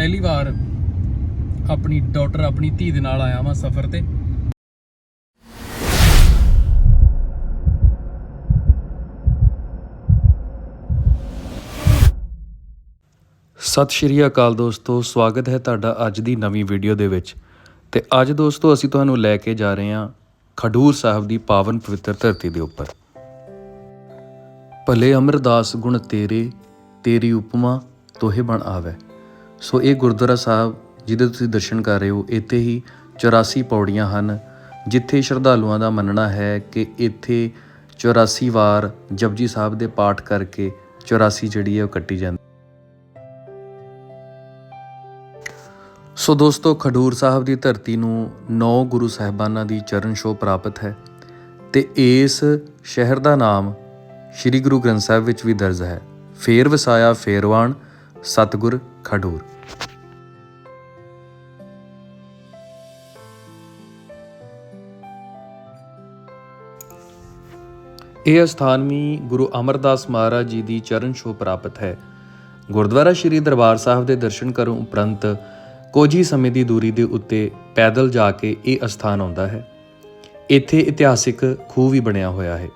ਪਹਿਲੀ ਵਾਰ ਆਪਣੀ ਡਾਟਰ ਆਪਣੀ ਧੀ ਦੇ ਨਾਲ ਆਇਆ ਵਾਂ ਸਫ਼ਰ ਤੇ। ਸਤਿ ਸ਼੍ਰੀ ਅਕਾਲ ਦੋਸਤੋ, ਸਵਾਗਤ ਹੈ ਤੁਹਾਡਾ ਅੱਜ ਦੀ ਨਵੀਂ ਵੀਡੀਓ ਦੇ ਵਿੱਚ। ਤੇ ਅੱਜ ਦੋਸਤੋ, ਅਸੀਂ ਤੁਹਾਨੂੰ ਲੈ ਕੇ ਜਾ ਰਹੇ ਹਾਂ ਖਡੂਰ ਸਾਹਿਬ ਦੀ ਪਾਵਨ ਪਵਿੱਤਰ ਧਰਤੀ ਦੇ ਉੱਪਰ। ਭਲੇ ਅਮਰਦਾਸ ਗੁਣ ਤੇਰੇ, ਤੇਰੀ ਉਪਮਾ ਤੋਹੇ ਬਣ ਆਵੇ। ਸੋ ਇਹ ਗੁਰਦੁਆਰਾ ਸਾਹਿਬ ਜਿਹਦੇ ਤੁਸੀਂ ਦਰਸ਼ਨ ਕਰ ਰਹੇ ਹੋ, ਇੱਥੇ ਹੀ 84 ਪੌੜੀਆਂ ਹਨ, ਜਿੱਥੇ ਸ਼ਰਧਾਲੂਆਂ ਦਾ ਮੰਨਣਾ ਹੈ ਕਿ ਇੱਥੇ 84 ਵਾਰ ਜਪਜੀ ਸਾਹਿਬ ਦੇ ਪਾਠ ਕਰਕੇ 84 ਜਿਹੜੀ ਹੈ ਉਹ ਕੱਟੀ ਜਾਂਦੀ ਸੋ ਦੋਸਤੋ, ਖਡੂਰ ਸਾਹਿਬ ਦੀ ਧਰਤੀ ਨੂੰ ਨੌ ਗੁਰੂ ਸਾਹਿਬਾਨਾਂ ਦੀ ਚਰਨ ਛੋਹ ਪ੍ਰਾਪਤ ਹੈ ਤੇ ਇਸ ਸ਼ਹਿਰ ਦਾ ਨਾਮ ਸ੍ਰੀ ਗੁਰੂ ਗ੍ਰੰਥ ਸਾਹਿਬ ਵਿੱਚ ਵੀ ਦਰਜ ਹੈ। ਫੇਰ ਵਸਾਇਆ ਫੇਰਵਾਨ ਸਤਗੁਰ ਖਡੂਰ। ਇਹ ਸਥਾਨ ਵੀ ਗੁਰੂ ਅਮਰਦਾਸ ਮਹਾਰਾਜ ਜੀ ਦੀ ਚਰਨ ਛੋਹ ਪ੍ਰਾਪਤ ਹੈ। ਗੁਰਦੁਆਰਾ ਸ੍ਰੀ ਦਰਬਾਰ ਸਾਹਿਬ ਦੇ ਦਰਸ਼ਨ ਕਰਨ ਉਪਰੰਤ ਕੁਝ ਹੀ ਸਮੇਂ ਦੀ ਦੂਰੀ ਦੇ ਉੱਤੇ ਪੈਦਲ ਜਾ ਕੇ ਇਹ ਅਸਥਾਨ ਆਉਂਦਾ ਹੈ। ਇੱਥੇ ਇਤਿਹਾਸਿਕ ਖੂਹ ਵੀ ਬਣਿਆ ਹੋਇਆ ਹੈ।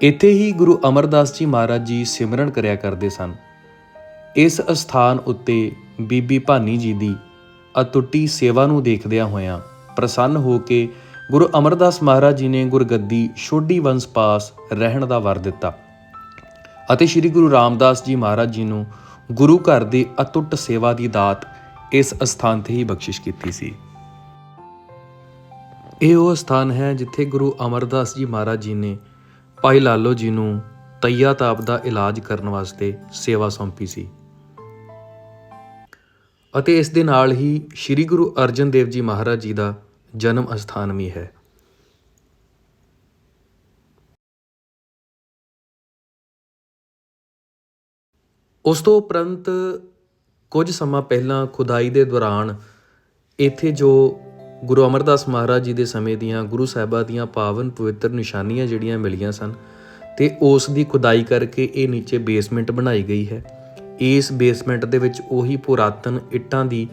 ਇੱਥੇ ਹੀ ਗੁਰੂ ਅਮਰਦਾਸ ਜੀ ਮਹਾਰਾਜ ਜੀ ਸਿਮਰਨ ਕਰਿਆ ਕਰਦੇ ਸਨ। ਇਸ ਅਸਥਾਨ ਉੱਤੇ ਬੀਬੀ ਭਾਨੀ ਜੀ ਦੀ ਅਤੁੱਟੀ ਸੇਵਾ ਨੂੰ ਦੇਖਦਿਆਂ ਹੋਇਆਂ ਪ੍ਰਸੰਨ ਹੋ ਕੇ ਗੁਰੂ ਅਮਰਦਾਸ ਮਹਾਰਾਜ ਜੀ ਨੇ ਗੁਰਗੱਦੀ ਛੋਡੀ ਵੰਸ ਪਾਸ ਰਹਿਣ ਦਾ ਵਰ ਦਿੱਤਾ ਅਤੇ ਸ੍ਰੀ ਗੁਰੂ ਰਾਮਦਾਸ ਜੀ ਮਹਾਰਾਜ ਜੀ ਨੂੰ ਗੁਰੂ ਘਰ ਦੀ ਅਤੁੱਟ ਸੇਵਾ ਦੀ ਦਾਤ ਇਸ ਅਸਥਾਨ ਤੇ ਹੀ ਬਖਸ਼ਿਸ਼ ਕੀਤੀ ਸੀ। ਇਹ ਉਹ ਸਥਾਨ ਹੈ ਜਿੱਥੇ ਗੁਰੂ ਅਮਰਦਾਸ ਜੀ ਮਹਾਰਾਜ ਜੀ ਨੇ ਭਾਈ ਲਾਲੋ ਜੀ ਨੂੰ ਤਈਆ ਤਾਪ ਦਾ ਇਲਾਜ ਕਰਨ ਵਾਸਤੇ ਸੇਵਾ ਸੌਂਪੀ ਸੀ। ਅਤੇ ਇਸ ਦੇ ਨਾਲ ਹੀ ਸ੍ਰੀ ਗੁਰੂ ਅਰਜਨ ਦੇਵ ਜੀ ਮਹਾਰਾਜ ਜੀ ਦਾ ਜਨਮ ਅਸਥਾਨ ਵੀ ਹੈ। ਉਸ ਤੋਂ ਉਪਰੰਤ ਕੁਝ ਸਮਾਂ ਪਹਿਲਾਂ ਖੁਦਾਈ ਦੇ ਦੌਰਾਨ ਇੱਥੇ ਜੋ ਗੁਰੂ ਅਮਰਦਾਸ ਮਹਾਰਾਜ ਜੀ ਦੇ ਸਮੇਂ ਦੀਆਂ ਗੁਰੂ ਸਾਹਿਬਾਂ ਦੀਆਂ ਪਾਵਨ ਪਵਿੱਤਰ ਨਿਸ਼ਾਨੀਆਂ ਜਿਹੜੀਆਂ ਮਿਲੀਆਂ ਸਨ ਤੇ ਉਸ ਦੀ ਖੁਦਾਈ ਕਰਕੇ ਇਹ ਨੀਚੇ ਬੇਸਮੈਂਟ ਬਣਾਈ ਗਈ ਹੈ। ਇਸ ਬੇਸਮੈਂਟ ਦੇ ਵਿੱਚ ਉਹੀ ਪੁਰਾਤਨ ਇੱਟਾਂ ਦੀ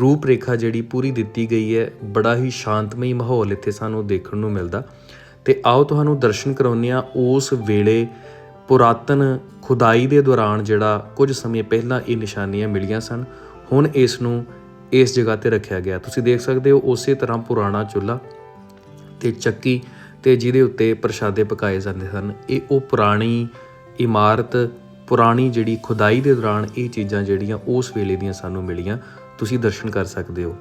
ਰੂਪ ਰੇਖਾ ਜਿਹੜੀ ਪੂਰੀ ਦਿੱਤੀ ਗਈ ਹੈ, ਬੜਾ ਹੀ ਸ਼ਾਂਤਮਈ ਮਾਹੌਲ ਇੱਥੇ ਸਾਨੂੰ ਦੇਖਣ ਨੂੰ ਮਿਲਦਾ। ਤੇ ਆਓ ਤੁਹਾਨੂੰ ਦਰਸ਼ਨ ਕਰਾਉਂਦੇ ਹਾਂ ਉਸ ਵੇਲੇ ਪੁਰਾਤਨ ਖੁਦਾਈ ਦੇ ਦੌਰਾਨ ਜਿਹੜਾ ਕੁਝ ਸਮੇਂ ਪਹਿਲਾਂ ਇਹ ਨਿਸ਼ਾਨੀਆਂ ਮਿਲੀਆਂ ਸਨ। ਹੁਣ ਇਸ ਨੂੰ ਇਸ ਜਗ੍ਹਾ ਤੇ ਰੱਖਿਆ ਗਿਆ। ਤੁਸੀਂ ਦੇਖ ਸਕਦੇ ਹੋ ਉਸੇ ਤਰ੍ਹਾਂ ਪੁਰਾਣਾ ਚੁੱਲ੍ਹਾ ਤੇ ਚੱਕੀ ਤੇ ਜਿਹਦੇ ਉੱਤੇ ਪ੍ਰਸ਼ਾਦੇ ਪਕਾਏ ਜਾਂਦੇ ਸਨ। ਇਹ ਉਹ ਪੁਰਾਣੀ ਇਮਾਰਤ, ਪੁਰਾਣੀ ਜਿਹੜੀ ਖੁਦਾਈ ਦੇ ਦੌਰਾਨ ਇਹ ਚੀਜ਼ਾਂ ਜਿਹੜੀਆਂ ਉਸ ਵੇਲੇ ਦੀਆਂ ਸਾਨੂੰ ਮਿਲੀਆਂ। ਤੁਸੀਂ ਦਰਸ਼ਨ ਕਰ ਸਕਦੇ ਹੋ।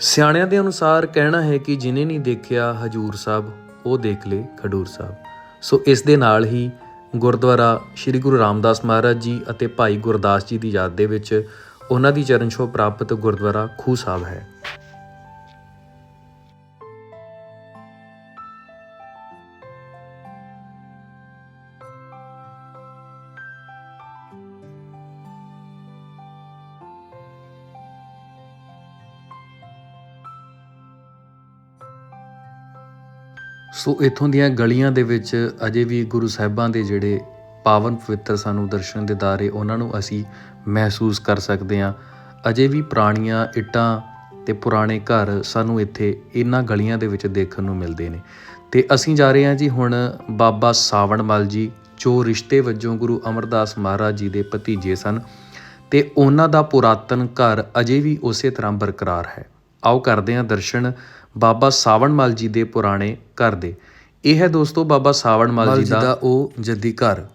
ਸਿਆਣਿਆਂ ਦੇ ਅਨੁਸਾਰ ਕਹਿਣਾ ਹੈ ਕਿ ਜਿਨੇ ਨਹੀਂ ਦੇਖਿਆ ਹਜੂਰ ਸਾਹਿਬ, ਉਹ ਦੇਖ ਲੇ ਖਡੂਰ ਸਾਹਿਬ। ਸੋ ਇਸ ਦੇ ਨਾਲ ਹੀ ਗੁਰਦੁਆਰਾ ਸ੍ਰੀ ਗੁਰੂ ਰਾਮਦਾਸ ਮਹਾਰਾਜ ਜੀ ਅਤੇ ਭਾਈ ਗੁਰਦਾਸ ਜੀ ਦੀ ਯਾਦ ਦੇ ਵਿੱਚ ਉਹਨਾਂ ਦੀ ਚਰਨ ਛੋਹ ਪ੍ਰਾਪਤ ਗੁਰਦੁਆਰਾ ਖੂਹ ਸਾਹਿਬ ਹੈ। ਸੋ ਇੱਥੋਂ ਦੀਆਂ ਗਲੀਆਂ ਦੇ ਵਿੱਚ ਅਜੇ ਵੀ ਗੁਰੂ ਸਾਹਿਬਾਂ ਦੇ ਜਿਹੜੇ ਪਾਵਨ ਪਵਿੱਤਰ ਸਾਨੂੰ ਦਰਸ਼ਨ ਦੇ ਦਾਰੇ, ਉਹਨਾਂ ਨੂੰ ਅਸੀਂ ਮਹਿਸੂਸ ਕਰ ਸਕਦੇ ਹਾਂ। ਅਜੇ ਵੀ ਪੁਰਾਣੀਆਂ ਇੱਟਾਂ ਤੇ ਪੁਰਾਣੇ ਘਰ ਸਾਨੂੰ ਇੱਥੇ ਇਹਨਾਂ ਗਲੀਆਂ ਦੇ ਵਿੱਚ ਦੇਖਣ ਨੂੰ ਮਿਲਦੇ ਨੇ। ਤੇ ਅਸੀਂ ਜਾ ਰਹੇ ਹਾਂ ਜੀ ਹੁਣ ਬਾਬਾ ਸਾਵਣ ਮਲ ਜੀ, ਜੋ ਰਿਸ਼ਤੇ ਵਜੋਂ ਗੁਰੂ ਅਮਰਦਾਸ ਮਹਾਰਾਜ ਜੀ ਦੇ ਭਤੀਜੇ ਸਨ। ਤੇ ਉਹਨਾਂ ਦਾ ਪੁਰਾਤਨ ਘਰ ਅਜੇ ਵੀ ਉਸੇ ਤਰ੍ਹਾਂ ਬਰਕਰਾਰ ਹੈ। ਆਓ ਕਰਦੇ ਹਾਂ ਦਰਸ਼ਨ। ਬਾਬਾ ਸਾਵਣ ਮਲ ਜੀ ਦੇ ਪੁਰਾਣੇ ਘਰ ਦੇ। ਇਹ ਹੈ ਦੋਸਤੋ ਬਾਬਾ ਸਾਵਣ ਮਲ ਜੀ ਦਾ ਉਹ ਜੱਦੀ ਘਰ।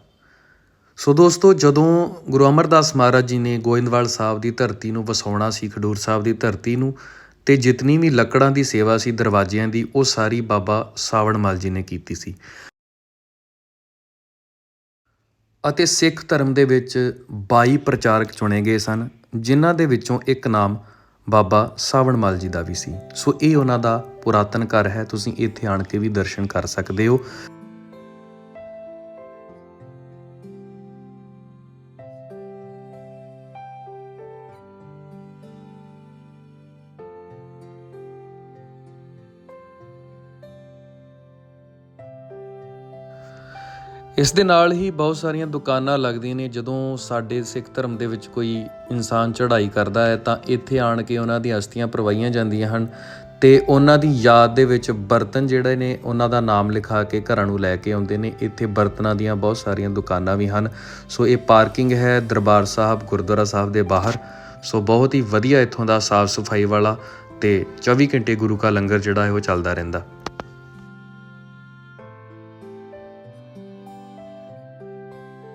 ਸੋ ਦੋਸਤੋ ਜਦੋਂ ਗੁਰੂ ਅਮਰਦਾਸ ਮਹਾਰਾਜ ਜੀ ਨੇ ਗੋਇੰਦਵਾਲ ਸਾਹਿਬ ਦੀ ਧਰਤੀ ਨੂੰ ਵਸਾਉਣਾ ਸੀ ਖਡੂਰ ਸਾਹਿਬ ਦੀ ਧਰਤੀ ਨੂੰ ਤੇ ਜਿਤਨੀ ਵੀ ਲੱਕੜਾਂ ਦੀ ਸੇਵਾ ਸੀ ਦਰਵਾਜ਼ਿਆਂ ਦੀ ਉਹ ਸਾਰੀ ਬਾਬਾ ਸਾਵਣ ਮਲ ਜੀ ਨੇ ਕੀਤੀ ਸੀ। ਅਤੇ ਸਿੱਖ ਧਰਮ ਦੇ ਵਿੱਚ 22 ਪ੍ਰਚਾਰਕ ਚੁਣੇ ਗਏ ਸਨ ਜਿਨ੍ਹਾਂ ਦੇ ਵਿੱਚੋਂ ਇੱਕ ਨਾਮ ਬਾਬਾ ਸਾਵਣ ਮਲ ਜੀ ਦਾ ਵੀ ਸੀ। ਸੋ ਇਹ ਉਹਨਾਂ ਦਾ ਪੁਰਾਤਨ ਘਰ ਹੈ। ਤੁਸੀਂ ਇੱਥੇ ਆਣ ਕੇ ਵੀ ਦਰਸ਼ਨ ਕਰ ਸਕਦੇ ਹੋ। ਇਸ ਦੇ ਨਾਲ ਹੀ ਬਹੁਤ ਸਾਰੀਆਂ ਦੁਕਾਨਾਂ ਲੱਗਦੀਆਂ ਨੇ। ਜਦੋਂ ਸਾਡੇ ਸਿੱਖ ਧਰਮ ਦੇ ਵਿੱਚ ਕੋਈ ਇਨਸਾਨ ਚੜ੍ਹਾਈ ਕਰਦਾ ਹੈ, ਤਾਂ ਇੱਥੇ ਆਣ ਕੇ ਉਹਨਾਂ ਦੀਆਂ ਅਸਥੀਆਂ ਪਰਵਾਈਆਂ ਜਾਂਦੀਆਂ ਹਨ ਤੇ ਉਹਨਾਂ ਦੀ ਯਾਦ ਦੇ ਵਿੱਚ ਬਰਤਨ ਜਿਹੜੇ ਨੇ, ਉਹਨਾਂ ਦਾ ਨਾਮ ਲਿਖਾ ਕੇ ਘਰਾਂ ਨੂੰ ਲੈ ਕੇ ਆਉਂਦੇ ਨੇ। ਇੱਥੇ ਬਰਤਨਾਂ ਦੀਆਂ ਬਹੁਤ ਸਾਰੀਆਂ ਦੁਕਾਨਾਂ ਵੀ ਹਨ। ਸੋ ਇਹ ਪਾਰਕਿੰਗ ਹੈ ਦਰਬਾਰ ਸਾਹਿਬ, ਗੁਰਦੁਆਰਾ ਸਾਹਿਬ ਦੇ ਬਾਹਰ। ਸੋ ਬਹੁਤ ਹੀ ਵਧੀਆ ਇੱਥੋਂ ਦਾ ਸਾਫ਼ ਸਫ਼ਾਈ ਵਾਲਾ ਤੇ 24 ਘੰਟੇ ਗੁਰੂ ਕਾ ਲੰਗਰ ਜਿਹੜਾ ਹੈ ਉਹ ਚੱਲਦਾ ਰਹਿੰਦਾ।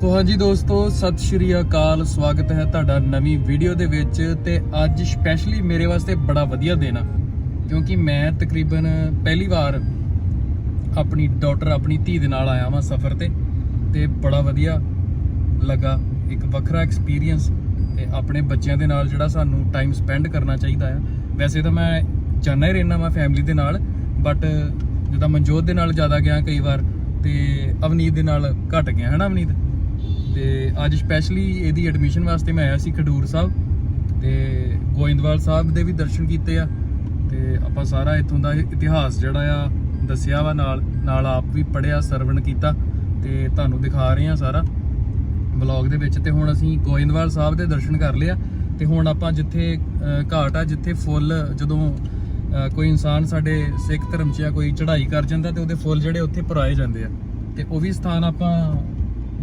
ਤੋ ਹਾਂਜੀ ਦੋਸਤੋ, ਸਤਿ ਸ਼੍ਰੀ ਅਕਾਲ, ਸਵਾਗਤ ਹੈ ਤੁਹਾਡਾ ਨਵੀਂ ਵੀਡੀਓ ਦੇ ਵਿੱਚ ਤੇ ਅੱਜ ਸਪੈਸ਼ਲੀ ਮੇਰੇ ਵਾਸਤੇ ਬੜਾ ਵਧੀਆ ਦਿਨ ਆ, ਕਿਉਂਕਿ ਮੈਂ ਤਕਰੀਬਨ ਪਹਿਲੀ ਵਾਰ ਆਪਣੀ ਡਾਟਰ ਆਪਣੀ ਧੀ ਦੇ ਨਾਲ ਆਇਆ ਵਾਂ ਸਫ਼ਰ ਤੇ ਤੇ ਬੜਾ ਵਧੀਆ ਲੱਗਾ, ਇੱਕ ਵੱਖਰਾ ਐਕਸਪੀਰੀਅੰਸ ਤੇ ਆਪਣੇ ਬੱਚਿਆਂ ਦੇ ਨਾਲ ਜਿਹੜਾ ਸਾਨੂੰ ਟਾਈਮ ਸਪੈਂਡ ਕਰਨਾ ਚਾਹੀਦਾ ਆ। ਵੈਸੇ ਤਾਂ ਮੈਂ ਜਾਣਾ ਹੀ ਰਹਿਣਾ ਵਾਂ ਫੈਮਿਲੀ ਦੇ ਨਾਲ ਬਟ ਜਿੱਦਾਂ ਮਨਜੋਤ ਦੇ ਨਾਲ ਜ਼ਿਆਦਾ ਗਿਆ ਕਈ ਵਾਰ ਤੇ ਅਵਨੀਤ ਦੇ ਨਾਲ ਘਟ ਗਿਆ, ਹੈ ਨਾ ਅਵਨੀਤ? ਤੇ ਅੱਜ ਸਪੈਸ਼ਲੀ ਇਹਦੀ ਐਡਮਿਸ਼ਨ ਵਾਸਤੇ ਮੈਂ ਆਇਆ ਸੀ ਖਡੂਰ ਸਾਹਿਬ ਤੇ ਗੋਇੰਦਵਾਲ ਸਾਹਿਬ ਦੇ ਵੀ ਦਰਸ਼ਨ ਕੀਤੇ ਆ ਤੇ ਆਪਾਂ ਸਾਰਾ ਇੱਥੋਂ ਦਾ ਇਤਿਹਾਸ ਜਿਹੜਾ ਆ ਦੱਸਿਆ ਵਾ ਨਾਲ ਨਾਲ ਆਪ ਵੀ ਪੜਿਆ ਸਰਵਣ ਕੀਤਾ ਤੇ ਤੁਹਾਨੂੰ ਦਿਖਾ ਰਹੇ ਆ ਸਾਰਾ ਵਲੌਗ ਦੇ ਵਿੱਚ ਤੇ ਹੁਣ ਅਸੀਂ ਗੋਇੰਦਵਾਲ ਸਾਹਿਬ ਦੇ ਦਰਸ਼ਨ ਕਰ ਲਿਆ ਤੇ ਹੁਣ ਆਪਾਂ ਜਿੱਥੇ ਘਾਟ ਆ, ਜਿੱਥੇ ਫੁੱਲ ਜਦੋਂ ਕੋਈ ਇਨਸਾਨ ਸਾਡੇ ਸਿੱਖ ਧਰਮ 'ਚ ਆ ਕੋਈ ਚੜ੍ਹਾਈ ਕਰ ਜਾਂਦਾ ਤੇ ਉਹਦੇ ਫੁੱਲ ਜਿਹੜੇ ਉੱਥੇ ਪਰਾਏ ਜਾਂਦੇ ਆ ਤੇ ਉਹ ਵੀ ਸਥਾਨ ਆਪਾਂ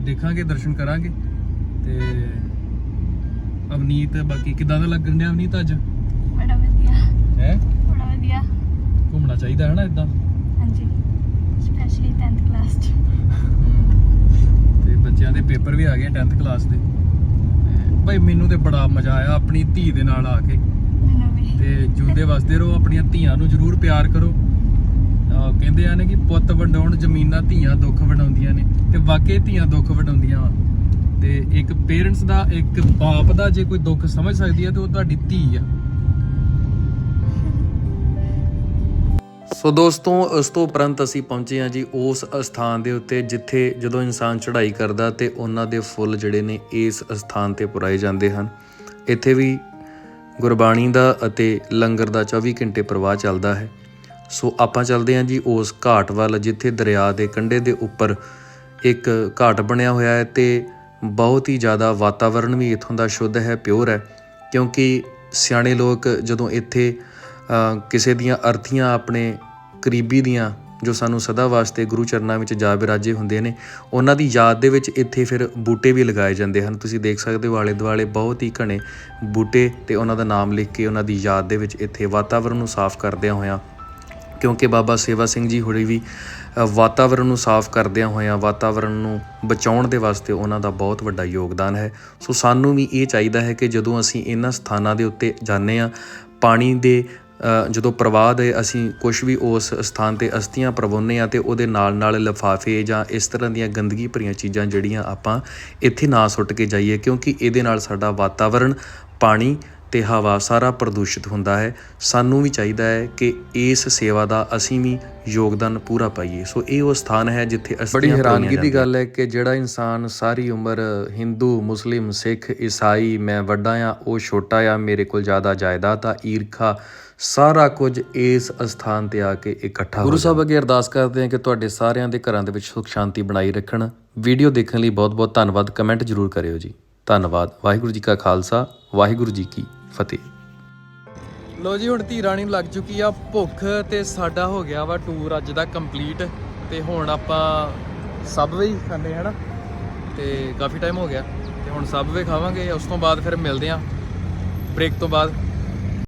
ਦੇਖਾਂਗੇ ਦਰਸ਼ਨ ਕਰਾਂਗੇ। ਤੇ ਅਵਨੀਤ ਬਾਕੀ ਕਿਦਾਂ ਦਾ ਲੱਗਣ ਡਿਆ ਅਵਨੀਤ ਅੱਜ? ਬੜਾ ਵਧੀਆ। ਹੈ? ਬੜਾ ਵਧੀਆ। ਘੁੰਮਣਾ ਚਾਹੀਦਾ ਹੈ ਨਾ ਇਦਾਂ ਹਾਂਜੀ। ਸਪੈਸ਼ਲੀ 10th ਕਲਾਸ ਚ। ਤੇ ਬੱਚਿਆਂ ਦੇ ਪੇਪਰ ਵੀ ਆ ਗਏ 10th ਕਲਾਸ ਦੇ। ਭਾਈ ਮੈਨੂੰ ਤੇ ਬੜਾ ਮਜ਼ਾ ਆਇਆ ਆਪਣੀ ਧੀ ਦੇ ਨਾਲ ਆ ਕੇ। ਤੇ ਜੂਦੇ ਵਸਦੇ ਰਹੋ ਆਪਣੀਆਂ ਧੀਆਂ ਨੂੰ ਜ਼ਰੂਰ ਪਿਆਰ ਕਰੋ। ਕਹਿੰਦੇ ਆ ਨੇ ਕਿ ਪੁੱਤ ਵੰਡਾਉਣ ਜ਼ਮੀਨਾਂ ਧੀਆਂ ਦੁੱਖ ਵੰਡਾਉਂਦੀਆਂ ਨੇ। ਤੇ ਵਾਕਈ ਧੀਆਂ ਦੁੱਖ ਵੰਡਾਉਂਦੀਆਂ ਵਾ। ਤੇ ਇੱਕ ਪੇਰੈਂਟਸ ਦਾ, ਇੱਕ ਬਾਪ ਦਾ ਜੇ ਕੋਈ ਦੁੱਖ ਸਮਝ ਸਕਦੀ ਹੈ ਤੇ ਉਹ ਤੁਹਾਡੀ ਧੀ ਆ। ਸੋ ਦੋਸਤੋ ਉਸ ਤੋਂ ਉਪਰੰਤ ਅਸੀਂ ਪਹੁੰਚੇ ਹਾਂ ਜੀ ਉਸ ਸਥਾਨ ਦੇ ਉੱਤੇ, ਜਿੱਥੇ ਜਦੋਂ ਇਨਸਾਨ ਚੜ੍ਹਾਈ ਕਰਦਾ ਤੇ ਉਹਨਾਂ ਦੇ ਫੁੱਲ ਜਿਹੜੇ ਨੇ ਇਸ ਸਥਾਨ ਤੇ ਪੁਰਾਏ ਜਾਂਦੇ ਹਨ। ਇੱਥੇ ਵੀ ਗੁਰਬਾਣੀ ਦਾ ਅਤੇ ਲੰਗਰ ਦਾ 24 ਘੰਟੇ ਪ੍ਰਵਾਹ ਚੱਲਦਾ ਹੈ। ਸੋ ਆਪਾਂ ਚੱਲਦੇ ਹਾਂ ਜੀ ਉਸ ਘਾਟ ਵੱਲ, ਜਿੱਥੇ ਦਰਿਆ ਦੇ ਕੰਢੇ ਦੇ ਉੱਪਰ ਇੱਕ ਘਾਟ ਬਣਿਆ ਹੋਇਆ ਹੈ ਤੇ ਬਹੁਤ ਹੀ ਜ਼ਿਆਦਾ ਵਾਤਾਵਰਣ ਵੀ ਇੱਥੋਂ ਦਾ ਸ਼ੁੱਧ ਹੈ ਪਿਓਰ ਹੈ। ਕਿਉਂਕਿ ਸਿਆਣੇ ਲੋਕ ਜਦੋਂ ਇੱਥੇ ਕਿਸੇ ਦੀਆਂ ਅਰਥੀਆਂ ਆਪਣੇ ਕਰੀਬੀ ਦੀਆਂ, ਜੋ ਸਾਨੂੰ ਸਦਾ ਵਾਸਤੇ ਗੁਰੂ ਚਰਨਾਂ ਵਿੱਚ ਜਾ ਬਿਰਾਜੇ ਹੁੰਦੇ ਨੇ, ਉਹਨਾਂ ਦੀ ਯਾਦ ਦੇ ਵਿੱਚ ਇੱਥੇ ਫਿਰ ਬੂਟੇ ਵੀ ਲਗਾਏ ਜਾਂਦੇ ਹਨ। ਤੁਸੀਂ ਦੇਖ ਸਕਦੇ ਹੋ ਆਲੇ ਦੁਆਲੇ ਬਹੁਤ ਹੀ ਘਣੇ ਬੂਟੇ ਤੇ ਉਹਨਾਂ ਦਾ ਨਾਮ ਲਿਖ ਕੇ ਉਹਨਾਂ ਦੀ ਯਾਦ ਦੇ ਵਿੱਚ ਇੱਥੇ ਵਾਤਾਵਰਣ ਨੂੰ ਸਾਫ਼ ਕਰਦਿਆਂ ਹੋਇਆਂ। ਕਿਉਂਕਿ ਬਾਬਾ ਸੇਵਾ ਸਿੰਘ ਜੀ ਹੋਰੀ ਵੀ ਵਾਤਾਵਰਣ ਨੂੰ ਸਾਫ਼ ਕਰਦਿਆਂ ਹੋਇਆਂ, ਵਾਤਾਵਰਣ ਨੂੰ ਬਚਾਉਣ ਦੇ ਵਾਸਤੇ ਉਹਨਾਂ ਦਾ ਬਹੁਤ ਵੱਡਾ ਯੋਗਦਾਨ ਹੈ। ਸੋ ਸਾਨੂੰ ਵੀ ਇਹ ਚਾਹੀਦਾ ਹੈ ਕਿ ਜਦੋਂ ਅਸੀਂ ਇਹਨਾਂ ਸਥਾਨਾਂ ਦੇ ਉੱਤੇ ਜਾਂਦੇ ਆ ਪਾਣੀ ਦੇ ਜਦੋਂ ਪ੍ਰਵਾਹ ਦੇ ਅਸੀਂ ਕੁਝ ਵੀ ਉਸ ਸਥਾਨ ਤੇ ਅਸਥੀਆਂ ਪ੍ਰਵਾਉਂਦੇ ਆ ਤੇ ਉਹਦੇ ਨਾਲ ਨਾਲ ਲਿਫਾਫੇ ਜਾਂ ਇਸ ਤਰ੍ਹਾਂ ਦੀਆਂ ਗੰਦਗੀ ਭਰੀਆਂ ਚੀਜ਼ਾਂ ਜਿਹੜੀਆਂ ਆਪਾਂ ਇੱਥੇ ਨਾ ਸੁੱਟ ਕੇ ਜਾਈਏ, ਕਿਉਂਕਿ ਇਹਦੇ ਨਾਲ ਸਾਡਾ ਵਾਤਾਵਰਣ, ਪਾਣੀ ਤੇ ਹਵਾ ਸਾਰਾ ਪ੍ਰਦੂਸ਼ਿਤ ਹੁੰਦਾ ਹੈ। ਸਾਨੂੰ ਵੀ ਚਾਹੀਦਾ ਹੈ ਕਿ ਇਸ ਸੇਵਾ ਦਾ ਅਸੀਂ ਵੀ ਯੋਗਦਾਨ ਪੂਰਾ ਪਾਈਏ। ਸੋ ਇਹ ਉਹ ਸਥਾਨ ਹੈ ਜਿੱਥੇ ਅਸੀਂ ਬੜੀ ਹੈਰਾਨਗੀ ਦੀ ਗੱਲ ਹੈ ਕਿ ਜਿਹੜਾ ਇਨਸਾਨ ਸਾਰੀ ਉਮਰ ਹਿੰਦੂ ਮੁਸਲਿਮ ਸਿੱਖ ਈਸਾਈ ਮੈਂ ਵੱਡਾ ਆ ਉਹ ਛੋਟਾ ਆ ਮੇਰੇ ਕੋਲ ਜ਼ਿਆਦਾ ਜਾਇਦਾਦ ਆ ਈਰਖਾ ਸਾਰਾ ਕੁਝ ਇਸ ਅਸਥਾਨ ਤੇ ਆ ਕੇ ਇਕੱਠਾ ਗੁਰੂ ਸਾਹਿਬ ਅੱਗੇ ਅਰਦਾਸ ਕਰਦੇ ਹਾਂ ਕਿ ਤੁਹਾਡੇ ਸਾਰਿਆਂ ਦੇ ਘਰਾਂ ਦੇ ਵਿੱਚ ਸੁਖ ਸ਼ਾਂਤੀ ਬਣਾਈ ਰੱਖਣ। ਵੀਡੀਓ ਦੇਖਣ ਲਈ ਬਹੁਤ ਬਹੁਤ ਧੰਨਵਾਦ। ਕਮੈਂਟ ਜ਼ਰੂਰ ਕਰਿਓ ਜੀ। ਧੰਨਵਾਦ। ਵਾਹਿਗੁਰੂ ਜੀ ਕਾ ਖਾਲਸਾ। ਵਾਹਿਗੁਰੂ ਜੀ ਕੀ ਫਤਿਹ। ਲੋ ਜੀ, ਹੁਣ ਧੀ ਰਾਣੀ ਨੂੰ ਲੱਗ ਚੁੱਕੀ ਆ ਭੁੱਖ ਤੇ ਸਾਡਾ ਹੋ ਗਿਆ ਵਾ ਟੂਰ ਅੱਜ ਦਾ ਕੰਪਲੀਟ ਤੇ ਹੁਣ ਆਪਾਂ ਸਬਵੇ ਹੀ ਖਾਂਦੇ ਹਨਾ? ਤੇ ਕਾਫੀ ਟਾਈਮ ਹੋ ਗਿਆ ਤੇ ਹੁਣ ਸਬਵੇ ਖਾਵਾਂਗੇ, ਉਸ ਤੋਂ ਬਾਅਦ ਫਿਰ ਮਿਲਦੇ ਆ। ਬ੍ਰੇਕ ਤੋਂ ਬਾਅਦ।